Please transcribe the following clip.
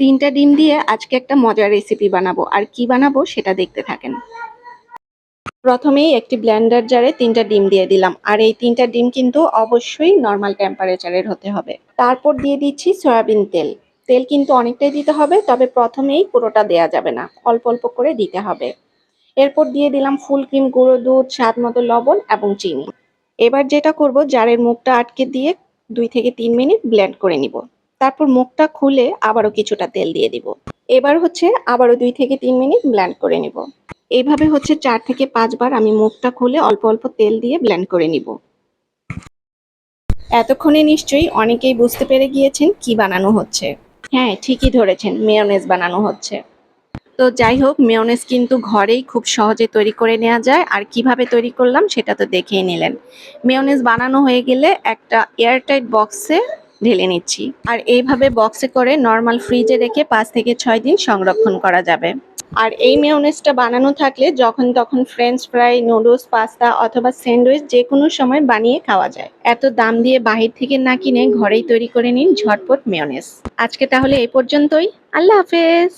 তিনটা ডিম দিয়ে আজকে একটা মজার রেসিপি বানাবো। আর কি বানাবো সেটা দেখতে থাকেন। প্রথমেই একটি ব্লেন্ডার জারে তিনটা ডিম দিয়ে দিলাম। আর এই তিনটা ডিম কিন্তু অবশ্যই নর্মাল টেম্পারেচারের হতে হবে। তারপর দিয়ে দিচ্ছি সয়াবিন তেল। তেল কিন্তু অনেকটাই দিতে হবে, তবে প্রথমেই পুরোটা দেয়া যাবে না। অল্প অল্প করে দিতে হবে। এরপর দিয়ে দিলাম ফুল ক্রিম, গুঁড়ো দুধ, স্বাদ মতো লবণ এবং চিনি। এবার যেটা করব, জারের মুখটা আটকে দিয়ে দুই থেকে তিন মিনিট ব্লেন্ড করে নিব। তারপর মুখটা খুলে আবারও কিছুটা তেল দিয়ে দিব। এবার হচ্ছে আবারও দুই থেকে তিন মিনিট ব্ল্যান্ড করে নিব। এইভাবে হচ্ছে চার থেকে পাঁচবার আমি মুখটা খুলে অল্প অল্প তেল দিয়ে ব্ল্যান্ড করে নিব। এতক্ষণে নিশ্চয়ই অনেকেই বুঝতে পেরে গিয়েছেন কি বানানো হচ্ছে। হ্যাঁ ঠিকই ধরেছেন মেয়নেজ বানানো হচ্ছে। তো যাই হোক মেয়নেজ কিন্তু ঘরেই খুব সহজে তৈরি করে নেওয়া যায়। আর কীভাবে তৈরি করলাম সেটা তো দেখেই নিলেন। মেয়নেজ বানানো হয়ে গেলে একটা এয়ারটাইট বক্সে ঢেলে নিচ্ছি। আর এইভাবে বক্সে করে নর্মাল ফ্রিজে রেখে পাঁচ থেকে ছয় দিন সংরক্ষণ করা যাবে। আর এই মেয়নেজটা বানানো থাকলে যখন তখন ফ্রেঞ্চ ফ্রাই নুডলস পাস্তা অথবা স্যান্ডউইচ যে কোনো সময় বানিয়ে খাওয়া যায়। এত দাম দিয়ে বাহির থেকে না কিনে ঘরেই তৈরি করে নিন ঝটপট মেয়নেজ আজকে তাহলে এই পর্যন্তই। আল্লাহ হাফেজ।